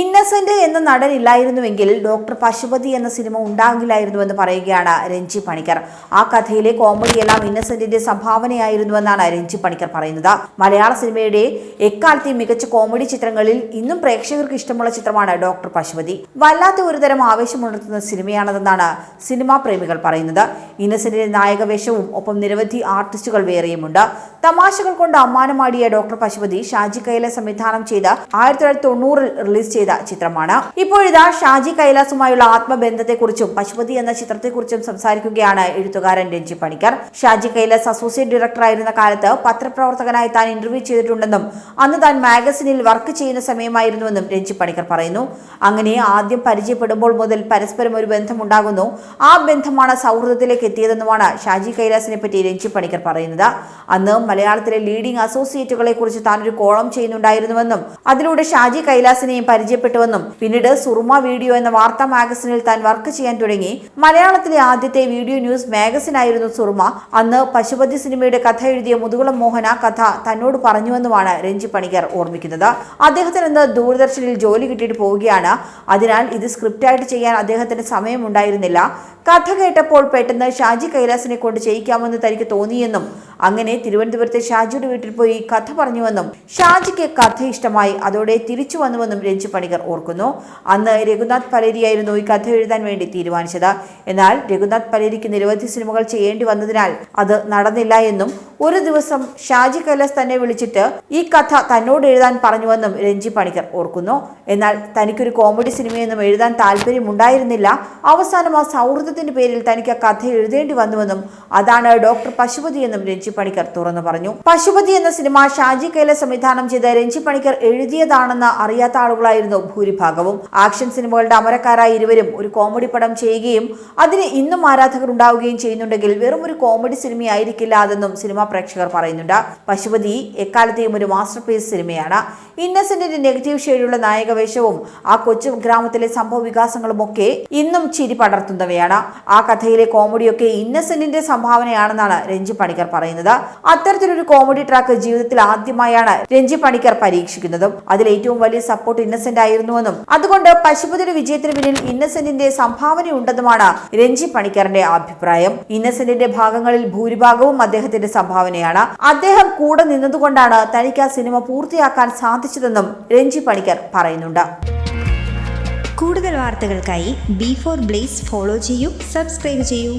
ഇന്നസെന്റ് എന്ന നടൻ ഇല്ലായിരുന്നുവെങ്കിൽ ഡോക്ടർ പശുപതി എന്ന സിനിമ ഉണ്ടാകില്ലായിരുന്നുവെന്ന് പറയുകയാണ് രഞ്ജി പണിക്കർ. ആ കഥയിലെ കോമഡിയെല്ലാം ഇന്നസെന്റിന്റെ സംഭാവനയായിരുന്നുവെന്നാണ് രഞ്ജി പണിക്കർ പറയുന്നത്. മലയാള സിനിമയുടെ എക്കാലത്തെയും മികച്ച കോമഡി ചിത്രങ്ങളിൽ ഇന്നും പ്രേക്ഷകർക്ക് ഇഷ്ടമുള്ള ചിത്രമാണ് ഡോക്ടർ പശുപതി. വല്ലാത്ത ഒരുതരം ആവേശമുണർത്തുന്ന സിനിമയാണതെന്നാണ് സിനിമാ പ്രേമികൾ പറയുന്നത്. ഇന്നസെന്റിന്റെ നായകവേഷവും ഒപ്പം നിരവധി ആർട്ടിസ്റ്റുകൾ വേറെയുമുണ്ട്. തമാശകൾ കൊണ്ട് അമ്മാനമാടിയ ഡോക്ടർ പശുപതി ഷാജി കൈല സംവിധാനം ചെയ്ത ആയിരത്തി തൊള്ളായിരത്തി തൊണ്ണൂറിൽ റിലീസ് ചെയ്ത ചിത്രമാണ്. ഇപ്പോഴിതാ ഷാജി കൈലാസുമായുള്ള ആത്മബന്ധത്തെക്കുറിച്ചും പശുപതി എന്ന ചിത്രത്തെക്കുറിച്ചും സംസാരിക്കുകയാണ് എഴുത്തുകാരൻ രഞ്ജി പണിക്കർ. ഷാജി കൈലാസ് അസോസിയേറ്റ് ഡയറക്ടറായിരുന്ന കാലത്ത് പത്രപ്രവർത്തകനായി താൻ ഇന്റർവ്യൂ ചെയ്തിട്ടുണ്ടെന്നും അന്ന് താൻ മാഗസിനിൽ വർക്ക് ചെയ്യുന്ന സമയമായിരുന്നുവെന്നും രഞ്ജി പണിക്കർ പറയുന്നു. അങ്ങനെ ആദ്യം പരിചയപ്പെടുമ്പോൾ മുതൽ പരസ്പരം ഒരു ബന്ധമുണ്ടാകുന്നു. ആ ബന്ധമാണ് സൗഹൃദത്തിലേക്ക് എത്തിയതെന്നുമാണ് ഷാജി കൈലാസിനെ പറ്റി രഞ്ജി പണിക്കർ പറയുന്നത്. അന്ന് മലയാളത്തിലെ ലീഡിംഗ് അസോസിയേറ്റുകളെ കുറിച്ച് താൻ ഒരു കോളം ചെയ്യുന്നുണ്ടായിരുന്നുവെന്നും അതിലൂടെ ഷാജി കൈലാസിനെയും പരിചയപ്പെട്ടുവെന്നും പിന്നീട് സുറുമ വീഡിയോ എന്ന വാർത്താ മാഗസിനിൽ താൻ വർക്ക് ചെയ്യാൻ തുടങ്ങി. മലയാളത്തിലെ ആദ്യത്തെ വീഡിയോ ന്യൂസ് മാഗസിൻ ആയിരുന്നു സുറുമ. അന്ന് പശുപതി സിനിമയുടെ കഥ എഴുതിയ മുതുകുളം മോഹന കഥ തന്നോട് പറഞ്ഞുവെന്നുമാണ് രഞ്ജി പണിക്കർ ഓർമ്മിക്കുന്നത്. അദ്ദേഹത്തിന് ഇന്ന് ദൂരദർശനിൽ ജോലി കിട്ടിയിട്ട് പോവുകയാണ്. അതിനാൽ ഇത് സ്ക്രിപ്റ്റായിട്ട് ചെയ്യാൻ അദ്ദേഹത്തിന് സമയമുണ്ടായിരുന്നില്ല. കഥ കേട്ടപ്പോൾ പെട്ടെന്ന് ഷാജി കൈലാസിനെ കൊണ്ട് ചെയ്യിക്കാമെന്ന് തനിക്ക് തോന്നിയെന്നും അങ്ങനെ തിരുവനന്തപുരത്തെ ഷാജിയുടെ വീട്ടിൽ പോയി കഥ പറഞ്ഞുവെന്നും ഷാജിക്ക് കഥ ഇഷ്ടമായി അതോടെ തിരിച്ചു വന്നുവെന്നും രഞ്ജി പണിക്കർ ഓർക്കുന്നു. അന്ന് രഘുനാഥ് പലേരിയായിരുന്നു ഈ കഥ എഴുതാൻ വേണ്ടി തീരുമാനിച്ചത്. എന്നാൽ രഘുനാഥ് പലേരിക്ക് നിരവധി സിനിമകൾ ചെയ്യേണ്ടി വന്നതിനാൽ അത് നടന്നില്ല എന്നും ഒരു ദിവസം ഷാജി കൈലാസ് തന്നെ വിളിച്ചിട്ട് ഈ കഥ തന്നോട് എഴുതാൻ പറഞ്ഞുവെന്നും രഞ്ജി പണിക്കർ ഓർക്കുന്നു. എന്നാൽ തനിക്കൊരു കോമഡി സിനിമയൊന്നും എഴുതാൻ താല്പര്യമുണ്ടായിരുന്നില്ല. അവസാനം ആ സൗഹൃദത്തിന്റെ പേരിൽ തനിക്ക് ആ കഥ എഴുതേണ്ടി വന്നുവെന്നും അതാണ് ഡോക്ടർ പശുപതി എന്നും രഞ്ജി പണിക്കർ തുറന്നു പറഞ്ഞു. പശുപതി എന്ന സിനിമ ഷാജി കൈലാസ് സംവിധാനം ചെയ്ത രഞ്ജി പണിക്കർ എഴുതിയതാണെന്ന് അറിയാത്ത ആളുകളായിരുന്നു ഭൂരിഭാഗവും. ആക്ഷൻ സിനിമകളുടെ അമരക്കാരായ ഇരുവരും ഒരു കോമഡി പടം ചെയ്യുകയും അതിന് ഇന്നും ആരാധകർ ഉണ്ടാവുകയും ചെയ്യുന്നുണ്ടെങ്കിൽ വെറും ഒരു കോമഡി സിനിമയായിരിക്കില്ല അതെന്നും സിനിമാ പ്രേക്ഷകർ പറയുന്നുണ്ട്. പശുപതി എക്കാലത്തെയും ഒരു മാസ്റ്റർ പീസ് സിനിമയാണ്. ഇന്നസെന്റിന്റെ നെഗറ്റീവ് ഷെയ്ഡുള്ള നായകവേഷവും ആ കൊച്ചു ഗ്രാമത്തിലെ സംഭവ വികാസങ്ങളും ഒക്കെ ഇന്നും ചിരി പടർത്തുന്നവയാണ്. ആ കഥയിലെ കോമഡിയൊക്കെ ഇന്നസെന്റിന്റെ സംഭാവനയാണെന്നാണ് രഞ്ജി പണിക്കർ പറയുന്നത്. അത്തരത്തിലൊരു കോമഡി ട്രാക്ക് ജീവിതത്തിൽ ആദ്യമായാണ് രഞ്ജി പണിക്കർ പരീക്ഷിക്കുന്നതും. അതിൽ ഏറ്റവും വലിയ സപ്പോർട്ട് ഇന്നസെന്റ് ആയിരുന്നുവെന്നും അതുകൊണ്ട് പശുപതിയുടെ വിജയത്തിന് പിന്നിൽ ഇന്നസെന്റിന്റെ സംഭാവനയുണ്ടെന്നുമാണ് രഞ്ജി പണിക്കറിന്റെ അഭിപ്രായം. ഇന്നസെന്റിന്റെ ഭാഗങ്ങളിൽ ഭൂരിഭാഗവും അദ്ദേഹത്തിന്റെ സംഭാവനയാണ്. അദ്ദേഹം കൂടെ നിന്നതുകൊണ്ടാണ് തനിക്ക് ആ സിനിമ പൂർത്തിയാക്കാൻ സാധിച്ചതെന്നും രഞ്ജി പണിക്കർ പറയുന്നുണ്ട്. കൂടുതൽ വാർത്തകൾക്കായി ബി ഫോർ ബ്ലേസ് ഫോളോ ചെയ്യൂ സബ്സ്ക്രൈബ് ചെയ്യൂ.